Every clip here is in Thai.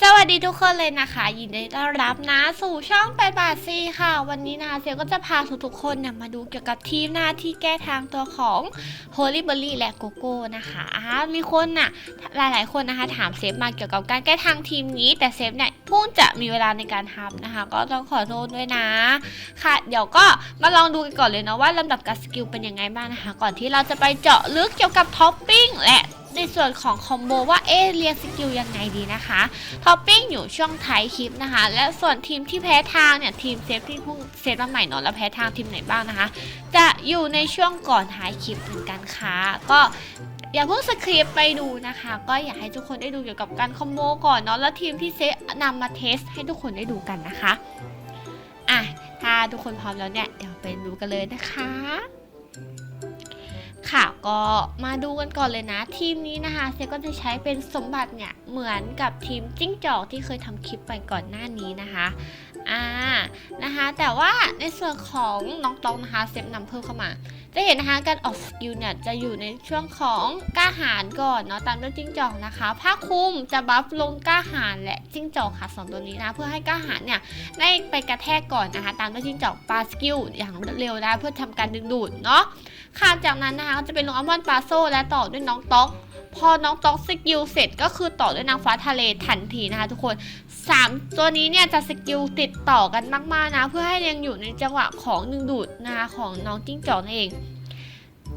สวัสดีทุกคนเลยนะคะ ยินดีต้อนรับนะ สู่ช่อง8บาทซีค่ะ วันนี้นะเซลก็จะพาทุกๆคนเนี่ยมาดูเกี่ยวกับทีมหน้าที่แก้ทางตัวของ Holy b e r r y และโกโก้นะคะอ่ามีคนน่ะหลายๆคนนะคะ ถามเซฟมาเกี่ยวกับการแก้ทางทีมนี้ แต่เซฟเนี่ยเพิ่งจะมีเวลาในการทำนะคะ ก็ต้องขอโทษด้วยนะ ค่ะ เดี๋ยวก็มาลองดูกันก่อนเลยเนาะว่าลำดับการสกิลเป็นยังไงบ้างนะคะ ก่อนที่เราจะไปเจาะลึกเกี่ยวกับท็อปปิ้งและ ในส่วนของคอมโบว่าเอ๊ะเรียนสกิลยังไงดีนะคะท็อปปิ้งอยู่ช่วงท้ายคลิปนะคะ และส่วนทีมที่แพ้ทางเนี่ยทีมเซฟที่เพิ่งเซฟมาใหม่เนอะแล้วแพ้ทางทีมไหนบ้างนะคะ จะอยู่ในช่วงก่อนท้ายคลิปเหมือนกันค่ะก็อย่าเพิ่งสคริปไปดูนะคะ ก็อยากให้ทุกคนได้ดูเกี่ยวกับการคอมโบก่อนเนาะแล้วทีมที่เซฟนำมาเทสให้ทุกคนได้ดูกันนะคะอะถ้าทุกคนพร้อมแล้วเนี่ยเดี๋ยวไปดูกันเลยนะคะ ค่ะก็มาดูกันก่อนเลยนะ ทีมนี้นะคะเซก็จะใช้เป็นสมบัติเนี่ยเหมือนกับทีมจิ้งจอกที่เคยทำคลิปไปก่อนหน้านี้นะคะอ่านะคะแต่ว่าในส่วนของน้องตองนะคะเซฟนำเพิ่มเข้ามา จะเห็นนะคะการออกสกิลเนี่ยจะอยู่ในช่วงของกล้าหาญก่อนเนาะตามด้วยจิ้งจอกนะคะผ้าคลุมจะบัฟลงกล้าหาญและจิ้งจอกค่ะสองตัวนี้นะเพื่อให้กล้าหาญเนี่ยได้ไปกระแทกก่อนนะคะตามด้วยจิ้งจอกปาสกิลอย่างรวดเร็วนะเพื่อทำการดึงดูดเนาะค่ะจากนั้นนะคะก็จะเป็นลงอัลมอนด์ปาโซและต่อด้วยน้องต๊อก พอน้องต๊อกสกิลเสร็จก็คือต่อด้วยนางฟ้าทะเลทันทีนะคะทุกคน 3 ตัวนี้เนี่ยจะสกิลติดต่อกันมากๆนะ เพื่อให้ยังอยู่ในจังหวะของดึงดูดนะคะของน้องจิ้งจอกนั่นเอง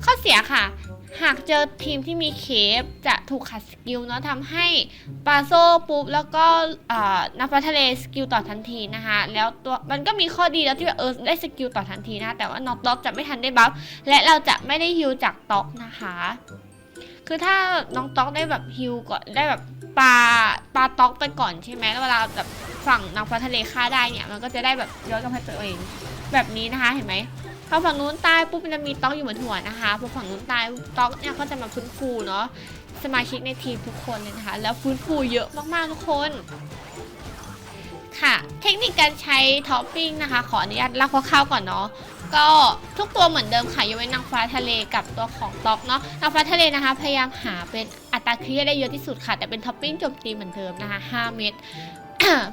ข้อเสียค่ะ หากเจอทีมที่มีเคฟจะถูกขัดสกิลเนาะทำให้ปาโซปุ๊บแล้วก็นางฟ้าทะเลสกิลต่อทันทีนะคะแล้วตัวมันก็มีข้อดีแล้วที่เออได้สกิลต่อทันทีนะแต่ว่าน้องต๊อกจะไม่ทันได้บัฟและเราจะไม่ได้ฮิวจากต๊อกนะคะ คือถ้าน้องต๊อกได้แบบฮิวก่อนได้แบบปลาปลาต๊อกไปก่อนใช่ไหมแล้วเวลาแบบฝั่งนางฟ้าทะเลฆ่าได้เนี่ยมันก็จะได้แบบย้อนกลับมาตัวเอง แบบนี้นะคะเห็นไหมพอฝั่งนู้นตายปุ๊บมันจะมีต๊อกอยู่บนหัวนะคะพอฝั่งนู้นตายต๊อกเนี่ยก็จะมาฟื้นฟูเนาะสมาชิกในทีมทุกคนเลยนะคะ แล้วฟื้นฟูเยอะมากๆทุกคนค่ะเทคนิคการใช้ท็อปปิ้งนะคะ ขออนุญาตเล่าคร่าวๆก่อนเนาะ ก็ทุกตัวเหมือนเดิมค่ะยกเว้นนางฟ้าทะเลกับตัวของต็อกเนาะนางฟ้าทะเลนะคะ พยายามหาเป็นอัตราคลีได้เยอะที่สุดค่ะ แต่เป็นท็อปปิ้งโจมตีเหมือนเดิมนะคะ 5 เม็ด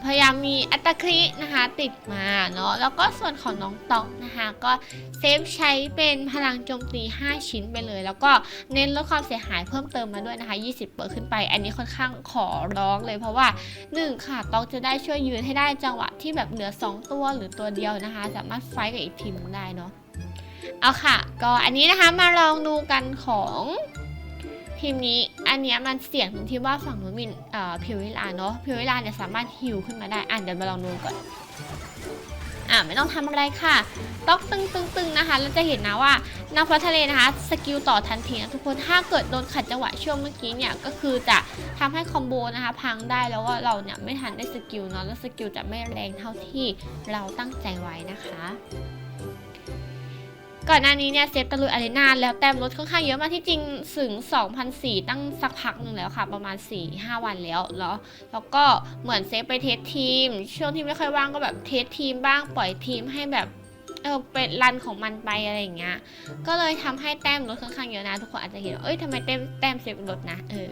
พยายามมีอัตคลีนะคะติดมาเนาะแล้วก็ส่วนของน้องตอกนะคะ ก็เซฟใช้เป็นพลังโจมตี 5 ชิ้นไปเลย แล้วก็เน้นลดความเสียหายเพิ่มเติมมาด้วยนะคะ 20เปิดขึ้นไป อันนี้ค่อนข้างขอร้องเลยเพราะว่า 1 ค่ะตอกจะได้ช่วยยืนให้ได้จังหวะที่แบบเหลือ 2 ตัวหรือตัวเดียวนะคะ สามารถไฟกับอีกทีมได้เนาะเอาค่ะ ก็อันนี้นะคะมาลองดูกันของ ทีมนี้อันเนี้ยมันเสี่ยงตรงที่ว่าฝั่งนู้นมีเอ่อพิวเวลาเนาะพิวเวลาเนี่ยสามารถฮิวขึ้นมาได้อะเดี๋ยวมาลองดูก่อนอะไม่ต้องทำอะไรค่ะต๊อกตึงตึงตึงนะคะเราจะเห็นนะว่านางฟ้าทะเลนะคะสกิลต่อทันทีนะทุกคนถ้าเกิดโดนขัดจังหวะช่วงเมื่อกี้เนี่ยก็คือจะทำให้คอมโบนะคะพังได้แล้วว่าเราเนี่ยไม่ทันได้สกิลเนาะแล้วสกิลจะไม่แรงเท่าที่เราตั้งใจไว้นะคะ ก่อนหน้านี้เนี่ยเซฟตะลุยอารีนาแล้วแต้มลดค่อนข้างเยอะมากที่จริงถึง2,004ตั้งสักพักหนึ่งแล้วค่ะ ประมาณ 4-5 วันแล้วแล้วแล้วก็เหมือนเซฟไปเทสทีม ช่วงที่ไม่ค่อยว่างก็แบบเทสทีมบ้างปล่อยทีมให้แบบเออเป็นรันของมันไปอะไรอย่างเงี้ย ก็เลยทำให้แต้มลดค่อนข้างเยอะนะ ทุกคนอาจจะเห็นว่าเอ้ยทำไมแต้มแต้มเซฟลดนะเออ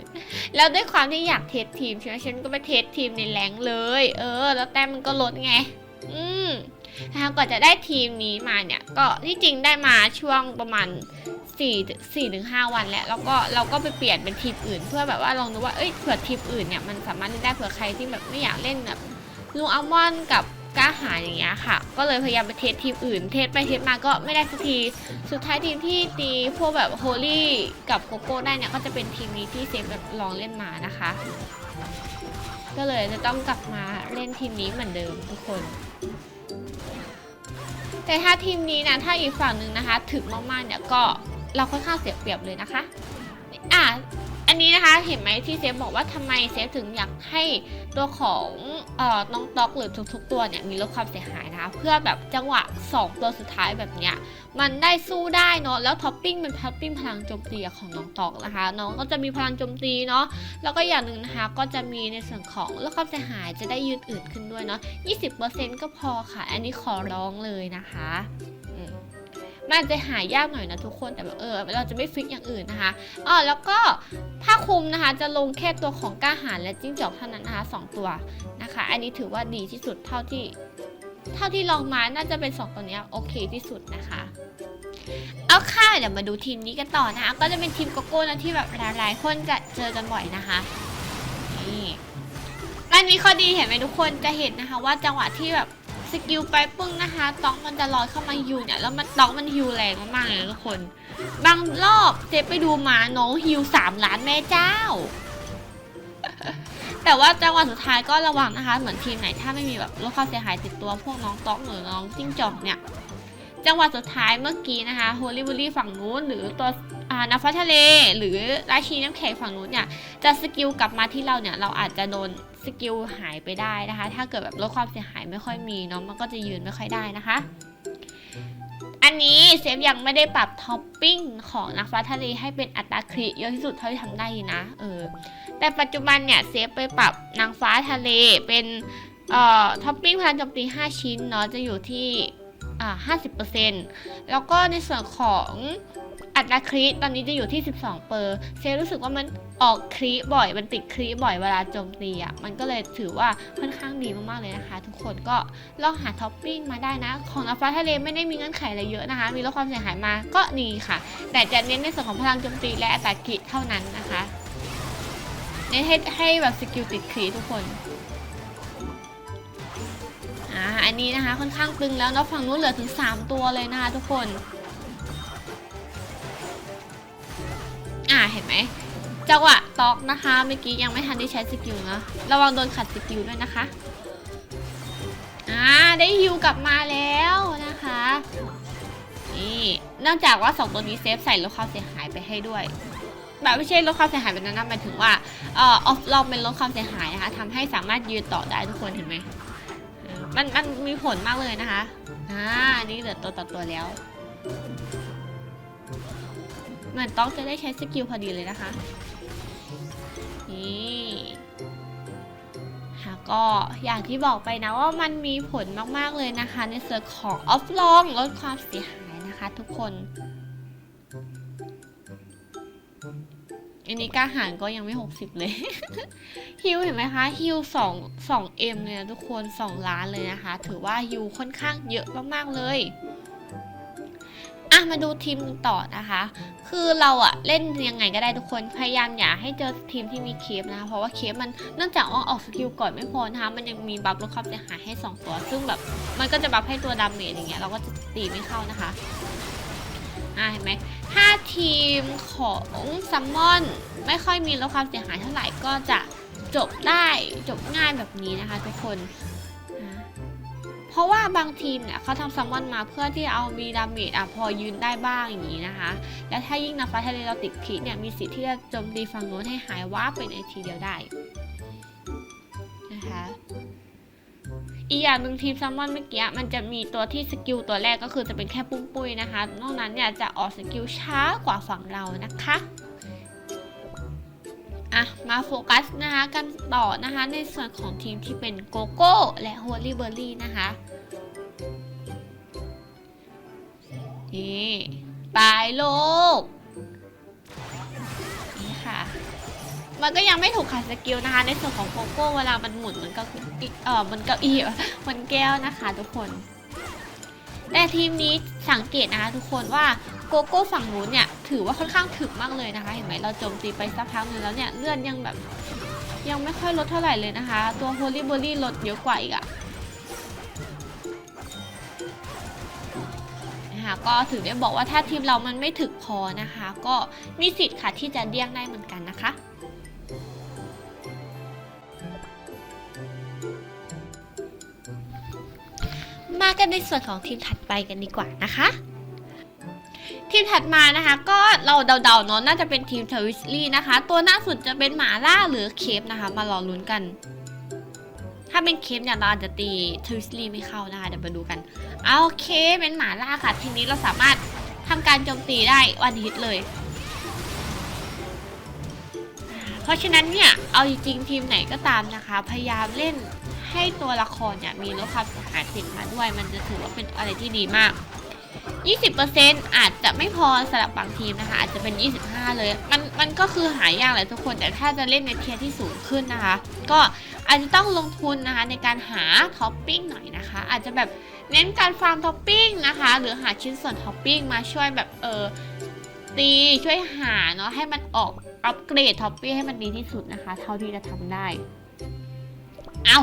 แล้วด้วยความที่อยากเทสทีมใช่ไหมฉันก็ไปเทสทีมในแรงเลย เออ แล้วแต้มมันก็ลดไง อืม นะคะกว่าจะได้ทีมนี้มาเนี่ยก็ที่จริงได้มาช่วงประมาณ4 4ถึง5วันแล้วแล้วก็เราก็ไปเปลี่ยนเป็นทีมอื่น เพื่อแบบว่าลองดูว่าเอ้ยเผื่อทีมอื่นเนี่ยมันสามารถเล่นได้เผื่อใครที่แบบไม่อยากเล่นแบบลุงอัลมอนด์กับกล้าหาญอย่างเงี้ยค่ะ ก็เลยพยายามไปเทสทีมอื่น เทสไปเทสมาก็ไม่ได้สักที สุดท้ายทีมที่ตีพวกแบบโฮลี่กับโกโก้ได้เนี่ยก็จะเป็นทีมนี้ที่เซฟแบบลองเล่นมานะคะ ก็เลยจะต้องกลับมาเล่นทีมนี้เหมือนเดิมทุกคน แต่ถ้าทีมนี้นะถ้าอีกฝั่งหนึ่งนะคะ ถึกมากๆเนี่ยก็เราค่อนข้างเสียเปรียบเลยนะคะ อะ อันนี้นะคะเห็นไหมที่เซฟบอกว่าทำไมเซฟถึงอยากให้ตัวของออน้องต๊อกหรือทุกๆ ตัวเนี่ยมีลดความเสียหายนะคะเพื่อแบบจังหวะ 2 ตัวสุดท้ายแบบเนี้ยมันได้สู้ได้เนาะแล้วท็อปปิ้งเป็นท็อปปิ้งพลังโจมตีของน้องตอกนะคะ น้องก็จะมีพลังโจมตีเนาะแล้วก็อย่างหนึ่งนะคะก็จะมีในส่วนของลดความเสียหายจะได้ยืดอืดขึ้นด้วยเนาะ20%ก็พอค่ะ อันนี้ขอร้องเลยนะคะอื มันจะหายากหน่อยนะทุกคนแต่แบบเออเราจะไม่ฟิกอย่างอื่นนะคะอ๋อแล้วก็ผ้าคลุมนะคะ จะลงแค่ตัวของก้าหารและจิ้งจอกเท่านั้นนะคะสองตัวนะคะ อันนี้ถือว่าดีที่สุดเท่าที่ เท่าที่ลองมาน่าจะเป็นสองตัวนี้โอเคที่สุดนะคะเอาค่ะเดี๋ยวมาดูทีมนี้กันต่อนะคะ ก็จะเป็นทีมโกโก้นะที่แบบหลายๆคนจะเจอกันบ่อยนะคะนี่มันมีข้อดีเห็นไหมทุกคนจะเห็นนะคะ ว่าจังหวะที่แบบ สกิลไปปึ้งนะคะ ต้องมันจะลอยเข้ามาฮิวเนี่ย แล้วมันต้องมันฮิวแรงมากๆเลยทุกคน บางรอบเจ๊ไปดูมาน้องฮิวสามล้านแม่เจ้า แต่ว่าจังหวะสุดท้ายก็ระวังนะคะ เหมือนทีมไหนถ้าไม่มีแบบลดความเสียหายติดตัวพวกน้องต้องหรือน้องจิ้งจอกเนี่ยจังหวะสุดท้ายเมื่อกี้นะคะโฮลิบูลี่ฝั่งนู้นหรือตัวนาฟ้าทะเล หรือราชีน้ำแข็งฝั่งนู้นเนี่ยจะสกิลกลับมาที่เราเนี่ย เราอาจจะโดน สกิลหายไปได้นะคะ ถ้าเกิดแบบลดความเสียหายไม่ค่อยมีเนาะมันก็จะยืนไม่ค่อยได้นะคะ อันนี้เซฟยังไม่ได้ปรับท็อปปิ้งของนักฟ้าทะเลให้เป็นอัตราคริเยอะที่สุดเท่าที่ทำได้นะเออแต่ปัจจุบันเนี่ยเซฟไปปรับนางฟ้าทะเลเป็นเอ่อท็อปปิ้งพลังโจมตี 5 ชิ้นเนาะจะอยู่ที่อ่า50%แล้วก็ในส่วนของ อัตราคริตอนนี้จะอยู่ที่ 12 เปอร์เซฟรู้สึกว่ามันออกคริบ่อย มันติดคริบ่อยเวลาโจมตีอะ มันก็เลยถือว่าค่อนข้างดีมากๆเลยนะคะ ทุกคนก็ลองหาท็อปปิ้งมาได้นะ ของนางฟ้าทะเลไม่ได้มีเงื่อนไขอะไรเยอะนะคะ มีลดความเสียหายมาก็ดีค่ะ แต่จะเน้นในส่วนของพลังโจมตีและอัตราคริเท่านั้นนะคะเน้นให้ให้แบบสกิลติดครีทุกคนอ่าอันนี้นะคะค่อนข้างตึงแล้วเนาะฝั่งนู้นเหลือถึง 3 ตัวเลยนะคะทุกคน อ่าเห็นไหมจังหวะตอกนะคะเมื่อกี้ยังไม่ทันได้ใช้สกิลนะระวังโดนขัดสกิลด้วยนะคะอ่าได้ฮิวกลับมาแล้วนะคะนี่เนื่องจากว่า 2 ตัวนี้เซฟใส่ลดความเสียหายไปให้ด้วยแบบไม่ใช่ลดความเสียหายแบบนั้นนะหมายถึงว่าเอ่อออฟลองเป็นลดความเสียหายนะคะทำให้สามารถยืนต่อได้ทุกคนเห็นไหมมันมันมีผลมากเลยนะคะอ่านี่เหลือตัวต่อตัวแล้ว เหมือนต้องจะได้ใช้สกิลพอดีเลยนะคะนี่ค่ะก็อย่างที่บอกไปนะว่ามันมีผลมากๆเลยนะคะ ในส่วนของออฟลองลดความเสียหายนะคะทุกคนอันนี้กล้าหารก็ยังไม่ 60 เลย ฮิวเห็นไหมคะ ฮิว2 2 M เลยนะทุกคน 2 ล้านเลยนะคะ ถือว่าฮิวค่อนข้างเยอะมาก ๆ เลย อะมาดูทีมต่อนะคะ คือเราอะเล่นยังไงก็ได้ทุกคนพยายามอย่าให้เจอทีมที่มีเคฟนะคะเพราะว่าเคฟมันเนื่องจากว่าออกสกิลก่อนไม่พอนะคะมันยังมีบัฟลดความเสียหายให้ 2 ตัว ซึ่งแบบมันก็จะบัฟให้ตัวดาเมจอย่างเงี้ยเราก็จะตีไม่เข้านะคะอ่าเห็นไหมถ้าทีมของซัมมอนไม่ค่อยมีลดความเสียหายเท่าไหร่ก็จะจบได้จบง่ายแบบนี้นะคะ ทุกคน ราะว่าบางทีมเนี่ยเขาทำซัมมอนมาเพื่อที่เอามีดาเมจอะพอยืนได้บ้างอย่างนี้นะคะ และถ้ายิ่งนาฟ้าทะเลเราติดขีดเนี่ยมีสิทธิ์ที่จะโจมตีฝั่งโน้นให้หายว้าบไปในทีเดียวได้นะคะอีกอย่างหนึ่งทีมซัมมอนเมื่อกี้มันจะมีตัวที่สกิลตัวแรกก็คือจะเป็นแค่ปุ้มปุ้ยนะคะ นอกนั้นเนี่ยจะออกสกิลช้ากว่าฝั่งเรานะคะอะมาโฟกัสนะคะกันต่อนะคะในส่วนของทีมที่เป็นโกโก้และโฮลี่เบอร์รี่นะคะ นี่ปลายโลก นี่ค่ะ มันก็ยังไม่ถูกขัดสกิลนะคะ ในส่วนของโกโก้เวลามันหมุนมันก็อีเออมันก็อีมันแก้วนะคะทุกคน แต่ทีมนี้สังเกตนะคะทุกคนว่าโกโก้ฝั่งนู้นเนี่ยถือว่าค่อนข้างถึกมากเลยนะคะ เห็นไหมเราโจมตีไปสักพักหนึงแล้วเนี่ยเลือดยังแบบ ยังไม่ค่อยลดเท่าไหร่เลยนะคะ ตัวโฮลี่เบอรี่ลดเยอะกว่าอีกอะ นะคะ ก็ถือได้บอกว่าถ้าทีมเรามันไม่ถึกพอนะคะ ก็มีสิทธิ์ค่ะที่จะเดี้ยงได้เหมือนกันนะคะมากันในส่วนของทีมถัดไปกันดีกว่านะคะ ทีมถัดมานะคะ ก็เราเดาๆเนาะน่าจะเป็นทีมทวิสลี่นะคะ ตัวหน้าสุดจะเป็นหมาล่าหรือเคฟนะคะ มารอลุ้นกัน ถ้าเป็นเคฟเนี่ยเราอาจจะตีทริสลี่ไม่เข้านะคะเดี๋ยวมาดูกันเอาโอเคเป็นหมาล่าค่ะ ทีนี้เราสามารถทำการโจมตีได้วันฮิตเลย เพราะฉะนั้นเนี่ย เอาจริงทีมไหนก็ตามนะคะ พยายามเล่นให้ตัวละครเนี่ยมีลดความเสียหายติดมาด้วย มันจะถือว่าเป็นอะไรที่ดีมาก 20%อาจจะไม่พอสำหรับบางทีมนะคะ อาจจะเป็น 25 เลย มันมันก็คือหายากเลยทุกคน แต่ถ้าจะเล่นในเทียร์ที่สูงขึ้นนะคะ ก็อาจจะต้องลงทุนนะคะในการหาท็อปปิ้งหน่อยนะคะ อาจจะแบบเน้นการฟาร์มท็อปปิ้งนะคะ หรือหาชิ้นส่วนท็อปปิ้งมาช่วยแบบเออตีช่วยหาเนาะให้มันออกอัปเกรดท็อปปิ้งให้มันดีที่สุดนะคะ เท่าที่จะทำได้ เอา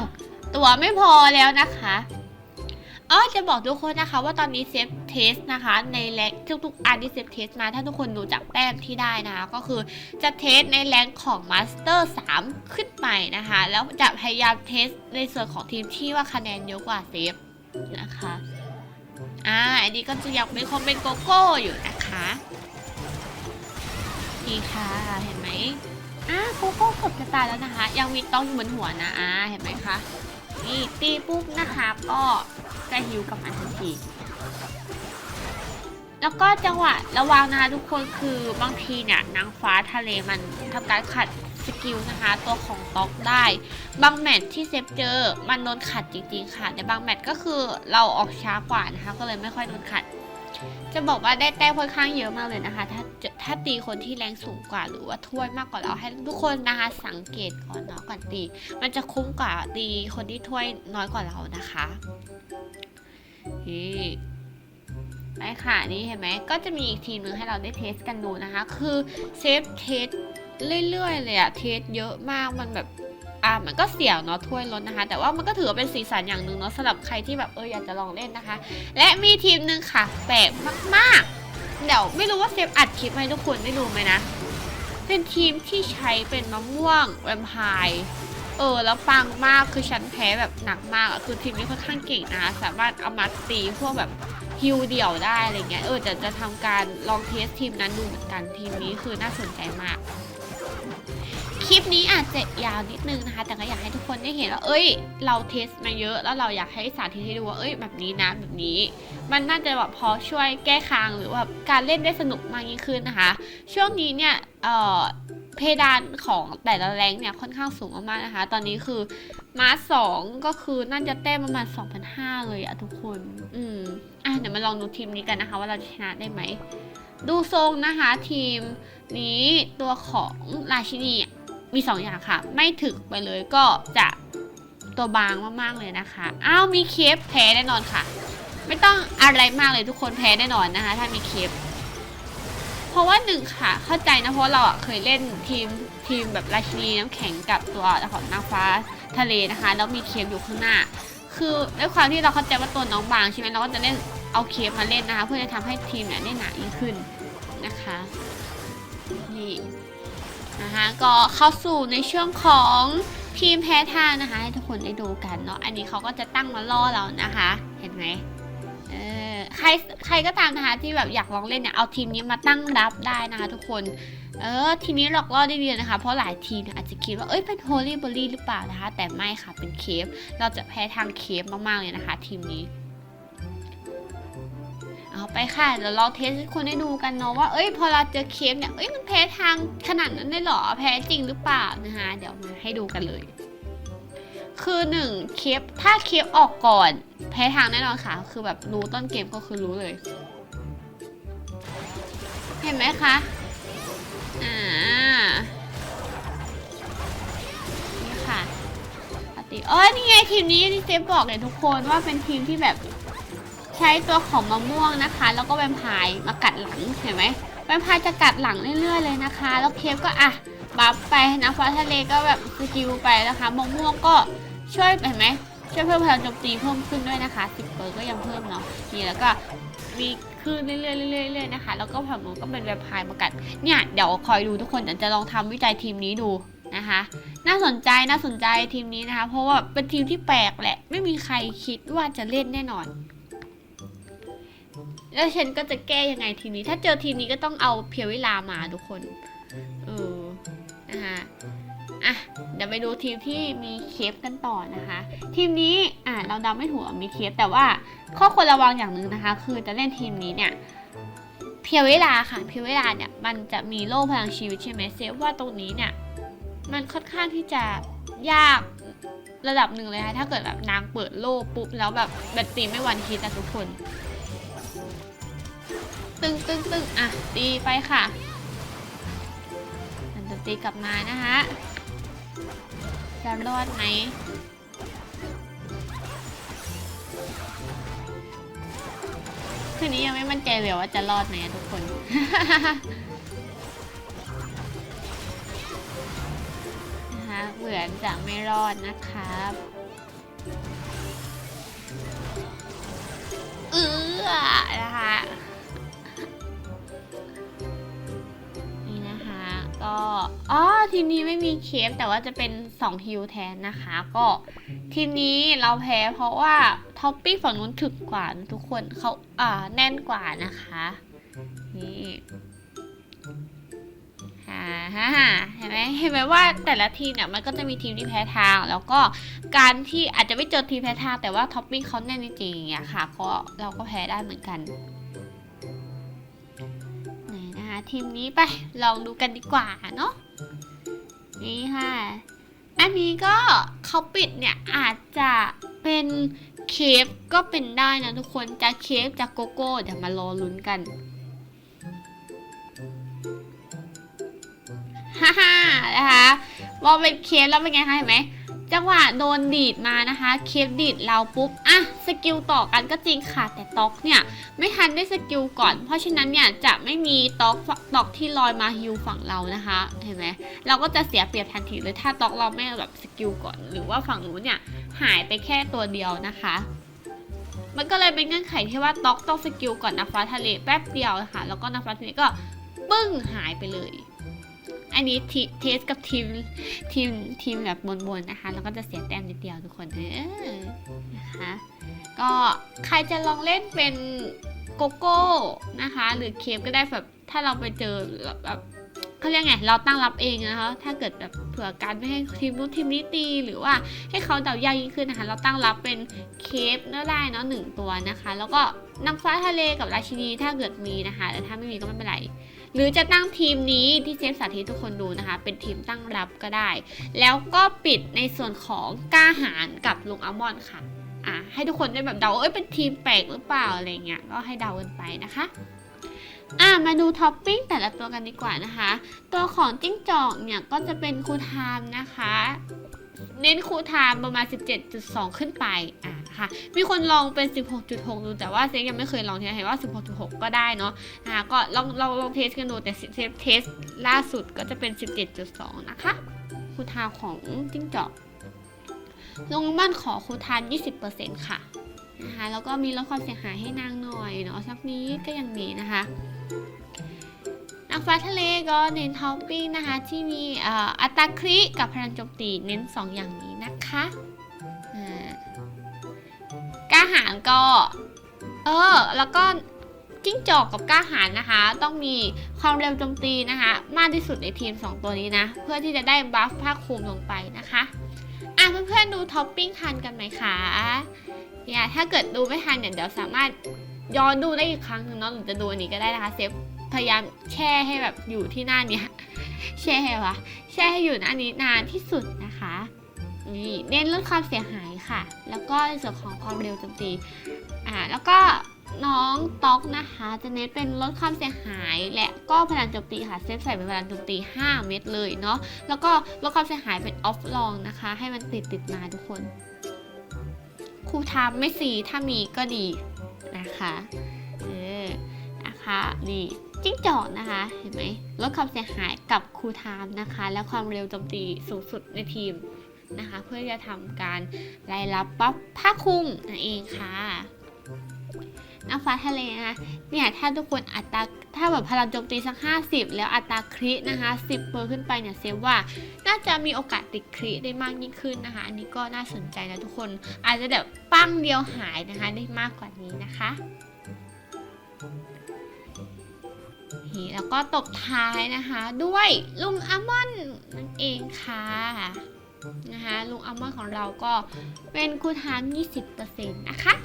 ตัวไม่พอแล้วนะคะ อ๋อจะบอกทุกคนนะคะ ว่าตอนนี้เซฟเทสนะคะ ในแรงทุกๆอันที่เซฟเทสมา ถ้าทุกคนดูจากแต้มที่ได้นะคะ ก็คือจะเทสในแรงของมาสเตอร์3ขึ้นไปนะคะ แล้วจะพยายามเทสในส่วนของทีมที่ว่าคะแนนเยอะกว่าเซฟนะคะอ่าอันนี้ก็จะยังเป็นคอมเป็นโกโก้อยู่นะคะนี่ค่ะเห็นไหมอะโกโก้กือบจะตายแล้วนะคะ ยังมีต้องอยู่บนหัวนะอ่าเห็นไหมคะนี่ตีปุ๊บนะคะก็ จะฮิวกลับมาทันที แล้วก็จังหวะระวังนะคะทุกคนคือบางทีเนี่ยนางฟ้าทะเลมันทำการขัดสกิลนะคะตัวของต็อกได้ บางแมตช์ที่เซฟเจอมันโดนขัดจริงๆค่ะแต่บางแมตช์ก็คือเราออกช้ากว่านะคะก็เลยไม่ค่อยโดนขัด จะบอกว่าได้แต้มค่อนข้างเยอะมากเลยนะคะ ถ้าถ้าตีคนที่แรงสูงกว่าหรือว่าถ้วยมากกว่าเราให้ทุกคนนะคะสังเกตก่อนเนาะก่อนตี มันจะคุ้มกว่าตีคนที่ถ้วยน้อยกว่าเรานะคะ นี่ได้ค่ะนี่เห็นไหมก็จะมีอีกทีมหนึ่งให้เราได้เทสกันดูนะคะ คือเซฟเทสเรื่อยๆเลยอะเทสเยอะมากมันแบบอ่ามันก็เสี่ยงเนาะถ้วยล้นนะคะ แต่ว่ามันก็ถือเป็นสีสันอย่างหนึ่งเนาะสำหรับใครที่แบบเอออยากจะลองเล่นนะคะ และมีทีมหนึ่งค่ะแปลกมากๆ เดี๋ยวไม่รู้ว่าเซฟอัดคลิปให้ทุกคนได้ดูไหมนะ เป็นทีมที่ใช้เป็นมะม่วงแวมไพร์ เออแล้วปังมากคือฉันแพ้แบบหนักมากอะคือทีมนี้ค่อนข้างเก่งนะคะสามารถเอามาตีพวกแบบฮิวเดี่ยวได้อะไรเงี้ยเออจะจะทำการลองเทสทีมนั้นดูเหมือนกันทีมนี้คือน่าสนใจมาก คลิปนี้อาจจะยาวนิดนึงนะคะ แต่ก็อยากให้ทุกคนได้เห็นว่าเอ้ย เราเทสมาเยอะแล้วเราอยากให้สาธิตให้ดูว่าเอ้ยแบบนี้นะแบบนี้ มันน่าจะแบบพอช่วยแก้ค้างหรือว่าการเล่นได้สนุกมากยิ่งขึ้นนะคะ ช่วงนี้เนี่ยเอ่อ เพดานของแต่ละแรงเนี่ยค่อนข้างสูงมากๆนะคะ ตอนนี้คือมาสองก็คือน่าจะแต้มประมาณ2,500 เลยอะทุกคน อืม อะเดี๋ยวมาลองดูทีมนี้กันนะคะ ว่าเราจะชนะได้ไหม ดูทรงนะคะทีมนี้ตัวของราชินีมีสองอย่างค่ะ ไม่ถึกไปเลยก็จะตัวบางมากๆเลยนะคะ อ้าวมีเคฟแพ้แน่นอนค่ะ ไม่ต้องอะไรมากเลยทุกคนแพ้แน่นอนนะคะ ถ้ามีเคฟ เพราะว่าหนึ่งค่ะ เข้าใจนะเพราะเราอะเคยเล่นทีมทีมแบบราชินีน้ำแข็งกับตัวของนางฟ้าทะเลนะคะ แล้วมีเคฟอยู่ข้างหน้า คือด้วยความที่เราเข้าใจว่าตัวน้องบางใช่ไหมเราก็จะเล่นเอาเคฟมาเล่นนะคะ เพื่อจะทำให้ทีมเนี่ยได้หนายิ่งขึ้นนะคะนี่นะคะก็เข้าสู่ในช่วงของทีมแพ้ทางนะคะ ให้ทุกคนได้ดูกันเนาะอันนี้เขาก็จะตั้งมาล่อเรานะคะ เห็นไหม ใครใครก็ตามนะคะที่แบบอยากลองเล่นเนี่ยเอาทีมนี้มาตั้งรับได้นะคะทุกคนเออทีมนี้หลอกล่อได้ดีนะคะ เพราะหลายทีมเนี่ยอาจจะคิดว่าเอ้ยเป็นโฮลี่บอลลี่หรือเปล่านะคะ แต่ไม่ค่ะเป็นเคฟเราจะแพ้ทางเคฟมากๆเลยนะคะ ทีมนี้เอาไปค่ะเดี๋ยวเราเทสให้คนได้ดูกันเนาะว่าเอ้ยพอเราเจอเคฟเนี่ยเอ้ยมันแพ้ทางขนาดนั้นได้เหรอแพ้จริงหรือเปล่านะคะเดี๋ยวมาให้ดูกันเลย คือหนึ่งเคฟถ้าเคฟออกก่อน แพ้ทางแน่นอนค่ะ คือแบบรู้ต้นเกมก็คือรู้เลย เห็นไหมคะอ่านี่ค่ะปฏิเอ้ยนี่ไงทีมนี้ที่เซฟบอกเลยทุกคนว่าเป็นทีมที่แบบใช้ตัวของมะม่วงนะคะ แล้วก็แวมไพร์มากัดหลังเห็นไหมแวมไพร์จะกัดหลังเรื่อยๆเลยนะคะ แล้วเคฟก็อะบัฟไปนะฟ้าทะเลก็แบบสกิลไปนะคะมะม่วงก็ ช่วยเห็นไหมช่วยเพิ่มพลังโจมตีเพิ่มขึ้นด้วยนะคะสิบเปอร์ก็ยังเพิ่มเนาะนี่แล้วก็มีขึ้นเรื่อยๆเรื่อยๆๆนะคะ แล้วก็ผักมันก็เป็นแวมไพร์มากัดเนี่ยเดี๋ยวคอยดูทุกคนเดี๋ยวจะลองทำวิจัยทีมนี้ดูนะคะ น่าสนใจน่าสนใจทีมนี้นะคะ เพราะว่าเป็นทีมที่แปลกแหละ ไม่มีใครคิดว่าจะเล่นแน่นอน แล้วฉันก็จะแก้ยังไงทีมนี้ ถ้าเจอทีมนี้ก็ต้องเอาเพียวเวลามาทุกคนเออนะคะ อะเดี๋ยวไปดูทีมที่มีเคฟกันต่อนะคะ ทีมนี้อะเราเดาไม่ถูกว่ามีเคฟแต่ว่าข้อควรระวังอย่างหนึ่งนะคะ คือจะเล่นทีมนี้เนี่ยเพียวเวลาค่ะเพียวเวลาเนี่ยมันจะมีโล่พลังชีวิตใช่ไหมเซฟว่าตรงนี้เนี่ยมันค่อนข้างที่จะยากระดับหนึ่งเลยค่ะถ้าเกิดแบบนางเปิดโล่ปุ๊บแล้วแบบแบตตีไม่วันคิดอะทุกคน ตึงตึงตึงอะตีไปค่ะ มันจะตีกลับมานะคะ จะรอดไหมคืนนี้ยังไม่มั่นใจเลยว่าจะรอดไหมอะทุกคน นะคะเหมือนจะไม่รอดนะครับเอือนะคะ ก็อ๋อทีมนี้ไม่มีเคฟแต่ว่าจะเป็น2ฮิวแทนนะคะ ก็ทีมนี้เราแพ้เพราะว่าท็อปปิ้งฝั่งนู้นถึกกว่านทุกคนเขาอ่าแน่นกว่านะคะนี่ฮ่าฮ่าฮ่าเห็นไหมเห็นไหมว่าแต่ละทีมเนี่ยมันก็จะมีทีมที่แพ้ทาง แล้วก็การที่อาจจะไม่เจอทีมแพ้ทางแต่ว่าท็อปปิ้งเขาแน่นจริงๆอย่างเงี้ยค่ะก็เราก็แพ้ได้เหมือนกัน ไหนนะคะทีมนี้ไป ลองดูกันดีกว่าเนาะนี่ค่ะ อันนี้ก็เขาปิดเนี่ยอาจจะเป็นเคฟก็เป็นได้นะทุกคนจะเคฟจะโกโก้ เดี๋ยวมารอลุ้นกันฮ่าฮ่านะคะมองเป็นเคฟแล้วเป็นไงคะเห็นไหม จังหวะโดนดีดมานะคะ เคฟดีดเราปุ๊บ อะ สกิลต่อกันก็จริงค่ะ แต่ต็อกเนี่ย ไม่ทันได้สกิลก่อน เพราะฉะนั้นเนี่ย จะไม่มีต็อกต็อกที่ลอยมาฮิวฝั่งเรานะคะ เห็นไหม เราก็จะเสียเปรียบทันทีเลย ถ้าต็อกเราไม่แบบสกิลก่อน หรือว่าฝั่งนู้นเนี่ย หายไปแค่ตัวเดียวนะคะ มันก็เลยเป็นเงื่อนไขที่ว่าต็อกต้องสกิลก่อนนะฟ้าทะเลแป๊บเดียวนะคะ แล้วก็นะฟ้าทะเลก็ปึ้งหายไปเลย อันนี้ทีเทสกับทีมทีมทีมแบบบนๆนะคะ แล้วก็จะเสียแต้มนิดเดียวทุกคนเออนะคะก็ใครจะลองเล่นเป็นโกโก้นะคะ หรือเคฟก็ได้แบบถ้าเราไปเจอแบบเขาเรียกไง เราตั้งรับเองนะคะ ถ้าเกิดแบบเผื่อการไม่ให้ทีมนู้นทีมนี้ตี หรือว่าให้เขาเดายากยิ่งขึ้นนะคะ เราตั้งรับเป็นเคฟก็ได้เนาะหนึ่งตัวนะคะ แล้วก็นางฟ้าทะเลกับราชินีถ้าเกิดมีนะคะ แต่ถ้าไม่มีก็ไม่เป็นไร หรือจะตั้งทีมนี้ที่เซฟสาธิตทุกคนดูนะคะ เป็นทีมตั้งรับก็ได้ แล้วก็ปิดในส่วนของกล้าหารกับลุงอัลมอนค่ะอะให้ทุกคนได้แบบเดาเอ้ยเป็นทีมแปลกหรือเปล่าอะไรเงี้ยก็ให้เดากันไปนะคะอะมาดูท็อปปิ้งแต่ละตัวกันดีกว่านะคะ ตัวของจิ้งจอกเนี่ยก็จะเป็นคูไทม์นะคะ เน้นคูไทม์ประมาณ 17.2 ขึ้นไปอะ ค่ะ มีคนลองเป็น 16.6 ดูแต่ว่าเซฟยังไม่เคยลองทีนะเห็นว่า 16.6 ก็ได้เนาะอะก็ลองลองลองเทสกันดูแต่เซฟเทสล่าสุดก็จะเป็น 17.2 นะคะ คูทม์ของจิ้งจอกลงบ้านขอคูทาน 20%ค่ะนะคะแล้วก็มีลดความเสียหายให้นางหน่อยเนาะสักนี้ก็ยังมีนะคะนางฟ้าทะเลก็เน้นท็อปปิ้งนะคะที่มีอัตราคริกับพลังโจมตีเน้น 2 อย่างนี้นะคะากล้าหารก็ เออ แล้วก็จิ้งจอกกับกล้าหารนะคะ ต้องมีความเร็วโจมตีนะคะ มากที่สุดในทีม 2 ตัวนี้นะ เพื่อที่จะได้บัฟภาคคุมลงไปนะคะ อะเพื่อนๆดูท็อปปิ้งทันกันไหมคะเนี่ยถ้าเกิดดูไม่ทันเนี่ยเดี๋ยวสามารถย้อนดูได้อีกครั้งหนึงเนาะหรือจะดูอันนี้ก็ได้นะคะเซฟพยายามแช่ให้แบบอยู่ที่หน้าเนี้ยแช่วะแช่ให้อยู่หน้านี้นานที่สุดนะคะ นี่เน้นลดความเสียหายค่ะ แล้วก็ในส่วนของความเร็วโจมตีอ่าแล้วก็น้องต๊อกนะคะ จะเน้นเป็นลดความเสียหาย และก็พลังโจมตีค่ะเซฟใส่เป็นพลังโจมตี 5 เม็ดเลยเนาะแล้วก็ลดความเสียหายเป็นออฟลองนะคะ ให้มันติดติดมาทุกคนครูทามไม่ซีถ้ามีก็ดีนะคะเออนะคะนี่จิ้งจอกนะคะเห็นไหมลดความเสียหายกับครูทามนะคะ และความเร็วโจมตีสูงสุดในทีม นะคะ เพื่อจะทำการรายรับปั๊บผ้าคลุมนั่นเองค่ะน้ำฟ้าทะเลนะคะเนี่ยถ้าทุกคนอัตราถ้าแบบพลังโจมตีสัก 50 แล้วอัตราครินะคะ 10เปอร์ขึ้นไปเนี่ยเซฟว่า น่าจะมีโอกาสติดคริได้มากยิ่งขึ้นนะคะ อันนี้ก็น่าสนใจนะทุกคนอาจจะแบบปั้งเดียวหายนะคะได้มากกว่านี้นะคะนี่แล้วก็ตบท้ายนะคะ ด้วยลุงอัลมอนด์นั่นเองค่ะ นะคะลุงอัลมอนด์ของเราก็เป็นคูทาน20%นะคะ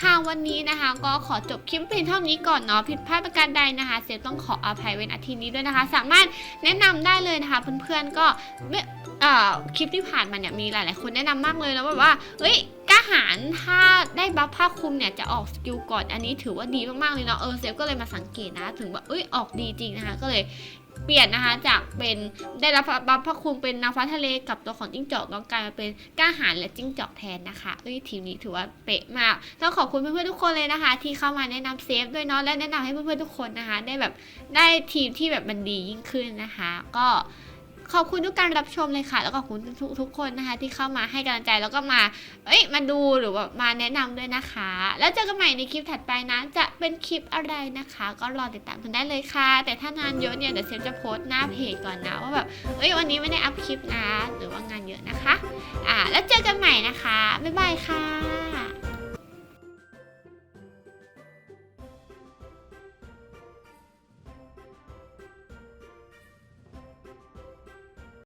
ค่ะวันนี้นะคะ ก็ขอจบคลิปเพียงเท่านี้ก่อนเนาะผิดพลาดประการใดนะคะ เซฟต้องขออภัยเว้นอาทิตย์นี้ด้วยนะคะ สามารถแนะนำได้เลยนะคะ เพื่อนๆก็คลิปที่ผ่านมาเนี่ยมีหลายๆคนแนะนำมากเลยแล้วแบบว่าเฮ้ยกล้าหาญถ้าได้บัฟผ้าคลุมเนี่ยจะออกสกิลก่อนอันนี้ถือว่าดีมากๆเลยเนาะเออเซฟก็เลยมาสังเกตนะ ถึงว่าเอ้ยออกดีจริงนะคะ ก็เลย ปลี่ยนนะคะจากเป็นได้รับบัฟพระคุณเป็นนางฟ้าทะเลกับตัวของจิ้งจอกน้องกลายมาเป็นกล้าหาญและจิ้งจอกแทนนะคะเอ้ยทีมนี้ถือว่าเป๊ะมากต้องขอบคุณเพื่อนๆทุกคนเลยนะคะ ที่เข้ามาแนะนำเซฟด้วยเนาะและแนะนำให้เพื่อนๆทุกคนนะคะ ได้แบบได้ทีมที่แบบมันดียิ่งขึ้นนะคะ ก็ ขอบคุณทุกการรับชมเลยค่ะ แล้วก็ขอบคุณทุกทุกคนนะคะ ที่เข้ามาให้กำลังใจแล้วก็มา เอ้ยมาดูหรือว่ามาแนะนำด้วยนะคะ แล้วเจอกันใหม่ในคลิปถัดไปนะจะเป็นคลิปอะไรนะคะ ก็รอติดตามกันได้เลยค่ะ แต่ถ้างานเยอะเนี่ยเดี๋ยวเซฟจะโพสต์หน้าเพจก่อนนะว่าแบบเอ้ยวันนี้ไม่ได้อัพคลิปนะหรือว่างานเยอะนะคะ อ่าแล้วเจอกันใหม่นะคะบ๊ายบายค่ะ